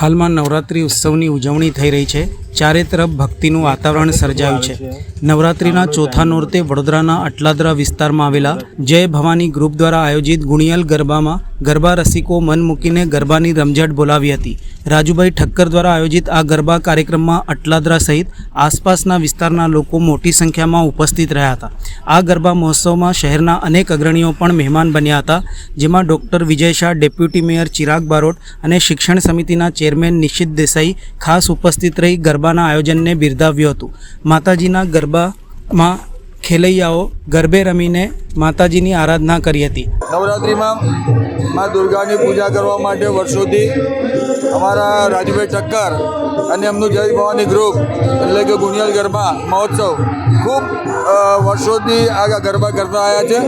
હાલમાં નવરાત્રિ ઉત્સવની ઉજવણી થઈ રહી છે. ચારે તરફ ભક્તિનું વાતાવરણ સર્જાયું છે. નવરાત્રિના ચોથા નોરતે વડોદરાના અટલાદરા વિસ્તારમાં આવેલા જય ભવાની ગ્રુપ દ્વારા આયોજિત ગુણિયલ ગરબામાં ગરબા રસિકો મન મૂકીને ગરબાની રમઝટ બોલાવી હતી. રાજુભાઈ ઠક્કર દ્વારા આયોજિત આ ગરબા કાર્યક્રમમાં અટલાદરા સહિત આસપાસના વિસ્તારના લોકો મોટી સંખ્યામાં ઉપસ્થિત રહ્યા હતા. આ ગરબા મહોત્સવમાં શહેરના અનેક અગ્રણીઓ પણ મહેમાન બન્યા હતા, જેમાં doctor Vijay Shah, deputy mayor Chirag Barot અને શિક્ષણ સમિતિના ચેરમેન નિશિત દેસાઈ ખાસ ઉપસ્થિત રહી ગરબાના આયોજનને બિરદાવ્યું હતું. માતાજીના ગરબામાં ખેલૈયાઓ ગરબે રમીને માતાજીની આરાધના કરી હતી. નવરાત્રિમાં મા દુર્ગાની પૂજા કરવા માટે વર્ષોથી અમારા રાજુભાઈ ઠક્કર અને એમનું જય ભવાની ગ્રુપ એટલે કે ગુણિયલ ગરબા મહોત્સવ. ખૂબ વર્ષોથી આ ગરબા કરતા આવ્યા છે.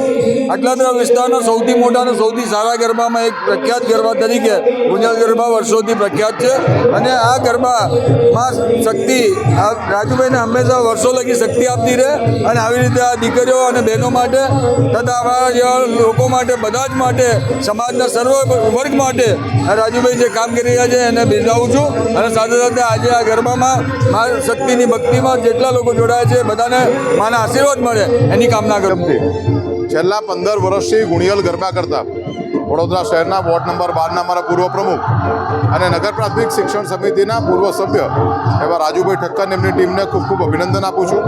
આટલાદરા વિસ્તારના સૌથી મોટા અને સૌથી સારા ગરબામાં એક પ્રખ્યાત ગરબા તરીકે ગુંજલ ગરબા વર્ષોથી પ્રખ્યાત છે. અને આ ગરબામાં શક્તિ, આ રાજુભાઈને હંમેશા વર્ષો લગી શક્તિ આપતી રહે અને આવી રીતે આ દીકરીઓ અને બહેનો માટે તથા અમારા જેવા લોકો માટે, બધા જ માટે, સમાજના સર્વ વર્ગ માટે રાજુભાઈ જે કામ કરી રહ્યા છે એને બિરદાવું છું. અને સાથે સાથે આજે આ ગરબામાં મા શક્તિની ભક્તિમાં જેટલા લોકો જોડાયા છે, બધાને માના આશીર્વાદ મળે એની કામના કરું છેલ્લા પંદર વર્ષથી ગુણિયલ ગરબા કરતા. વડોદરા શહેરના વોર્ડ નંબર બારના અમારા પૂર્વ પ્રમુખ અને નગર પ્રાથમિક શિક્ષણ સમિતિના પૂર્વ સભ્ય એવા રાજુભાઈ ઠક્કર એમની ટીમને ખૂબ ખૂબ અભિનંદન આપું છું.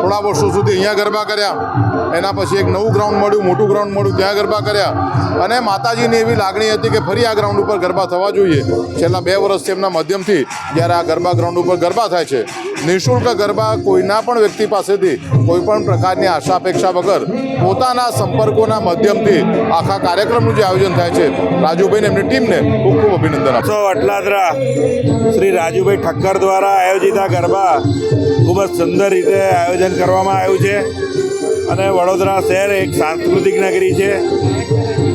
થોડા વર્ષો સુધી અહીંયા ગરબા કર્યા. એના પછી એક નવું ગ્રાઉન્ડ મળ્યું, મોટું ગ્રાઉન્ડ મળ્યું, ત્યાં ગરબા કર્યા. અને માતાજીની એવી લાગણી હતી કે ફરી આ ગ્રાઉન્ડ ઉપર ગરબા થવા જોઈએ. છેલ્લા બે વર્ષથી એમના માધ્યમથી જ્યારે આ ગરબા ગ્રાઉન્ડ ઉપર ગરબા થાય છે, નિઃશુલ્ક ગરબા કોઈના પણ વ્યક્તિ પાસેથી, કોઈ પણ પ્રકારની આશા અપેક્ષા વગર પોતાના સંપર્કોના માધ્યમથી આખા કાર્યક્રમનું જે આયોજન થાય છે, રાજુભાઈને એમની ટીમને ખૂબ ખૂબ અભિનંદન આપું. અટલાદરા, શ્રી રાજુભાઈ ઠક્કર દ્વારા આયોજિત આ ગરબા ખૂબ જ સુંદર રીતે આયોજન કરવામાં આવ્યું છે. અને વડોદરા શહેર એક સાંસ્કૃતિક નગરી છે.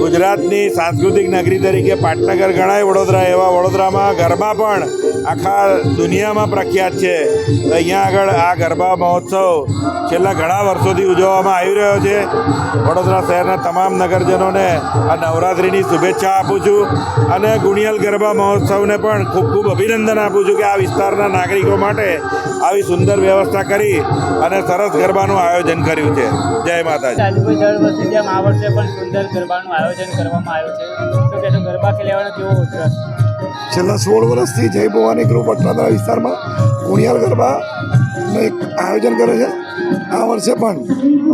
ગુજરાતની સાંસ્કૃતિક નગરી તરીકે પાટનગર ગણાય વડોદરા, એવા વડોદરામાં ગરબા પણ આખા દુનિયામાં પ્રખ્યાત છે. અહીંયા આગળ આ ગરબા મહોત્સવ છેલ્લા ઘણા વર્ષોથી ઉજવવામાં આવી રહ્યો છે. વડોદરા શહેરના તમામ નગરજનોને આ નવરાત્રિની શુભેચ્છા આપું છું અને ગુણિયલ ગરબા મહોત્સવને પણ ખૂબ ખૂબ અભિનંદન આપું છું કે આ વિસ્તારના નાગરિકો માટે આવી સુંદર વ્યવસ્થા કરી અને સરસ ગરબાનું આયોજન કર્યું છે. જય માતાજી. દર વર્ષે જેમ આ વર્ષે પણ સુંદર ગરબાનું આયોજન કરવામાં આવ્યું છે. શું કહેશો ગરબા ખેલવાનો કેવો ઉત્સાહ? છેલ્લા સોળ વર્ષથી જય ભવાની ગ્રુપ અટલાદરા વિસ્તારમાં કુણિયાર ગરબાનું એક આયોજન કરે છે. આ વર્ષે પણ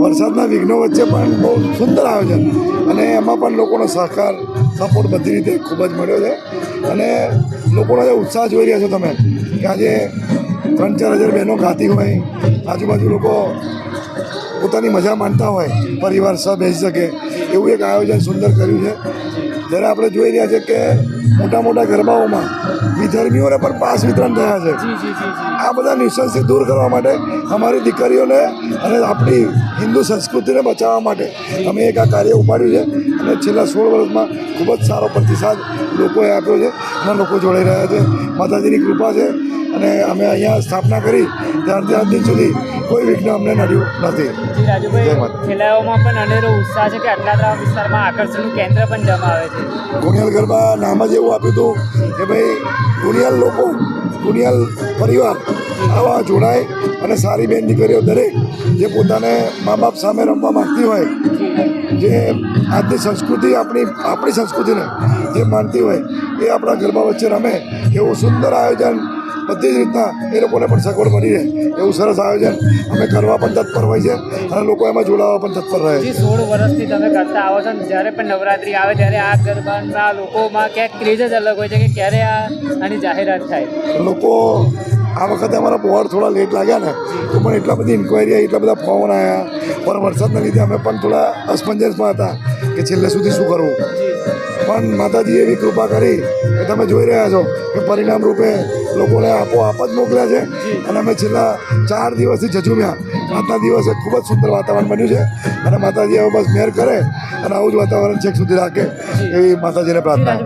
વરસાદના વિઘ્નો વચ્ચે પણ બહુ સુંદર આયોજન અને એમાં પણ લોકોનો સહકાર સપોર્ટ બધી રીતે ખૂબ જ મળ્યો છે. અને લોકોનો જે ઉત્સાહ જોઈ રહ્યા છો તમે કે આજે ત્રણ ચાર હજાર બહેનો ગાતી હોય આજુબાજુ લોકો પોતાની મજા માણતા હોય પરિવાર સહ બેસી શકે. એવું એક આયોજન સુંદર કર્યું છે. જ્યારે આપણે જોઈ રહ્યા છે કે મોટા મોટા ગરબાઓમાં વિધર્મીઓને પણ પાસ વિતરણ થયા છે. આ બધા નિશંસથી દૂર કરવા માટે અમારી દીકરીઓને અને આપણી હિન્દુ સંસ્કૃતિને બચાવવા માટે અમે એક આ કાર્ય ઉપાડ્યું છે. અને છેલ્લા સોળ વર્ષમાં ખૂબ જ સારો પ્રતિસાદ લોકોએ આપ્યો છે. અને લોકો જોડાઈ રહ્યા છે. માતાજીની કૃપા છે. અને અમે અહીંયા સ્થાપના કરી ત્યારથી આજ દિન સુધી કોઈ વિઘ્ન અમને નડ્યું નથી. રાજુભાઈ ખેલાઓમાં પણ અનેરો ઉત્સાહ છે કે આટલાદરા વિસ્તારમાં આકર્ષણનું કેન્દ્ર પણ જમાવે છે. ગુણિયલ ગરબા નામ જ એવું આપ્યું હતું કે ભાઈ ગુણિયાલ લોકો ગુણિયલ પરિવાર આવા જોડાય અને સારી બેન દીકરીઓ દરેક જે પોતાને મા બાપ સામે રમવા માગતી હોય જે આજની સંસ્કૃતિ આપણી આપણી સંસ્કૃતિને જે માનતી હોય એ આપણા ગરબા વચ્ચે રમે એવું સુંદર આયોજન બધી જ રીતના એ લોકોને પણ સગવડ મળી રહે. એવું સરસ આયોજન અમે કરવા પણ તત્પર હોય છે અને લોકો એમાં જોડાવા પણ તત્પર રહે છે. સોળ વર્ષથી તમે કરતા આવો છો ને જ્યારે પણ નવરાત્રિ આવે ત્યારે આ ગરબાના લોકોમાં ક્યાંક ક્રેઝ જ અલગ હોય છે કે ક્યારે આ આની જાહેરાત થાય. લોકો આ વખતે અમારા બોર્ડ થોડા લેટ લાગ્યા ને તો પણ એટલા બધી ઇન્કવાયરી આવી એટલા બધા ફોન આવ્યા પણ વરસાદના લીધે અમે પણ થોડા અસમંજસમાં હતા કે છેલ્લે સુધી શું કરવું. પણ માતાજીએ એવી કૃપા કરી કે તમે જોઈ રહ્યા છો કે પરિણામ રૂપે લોકોને આપોઆપ જ મોકલ્યા છે. અને અમે છેલ્લા ચાર દિવસથી જજુમ્યા આજના દિવસે ખૂબ જ સુંદર વાતાવરણ બન્યું છે. અને માતાજી હવે બસ મેર કરે અને આવું જ વાતાવરણ છેક સુધી રાખે એવી માતાજીને પ્રાર્થના.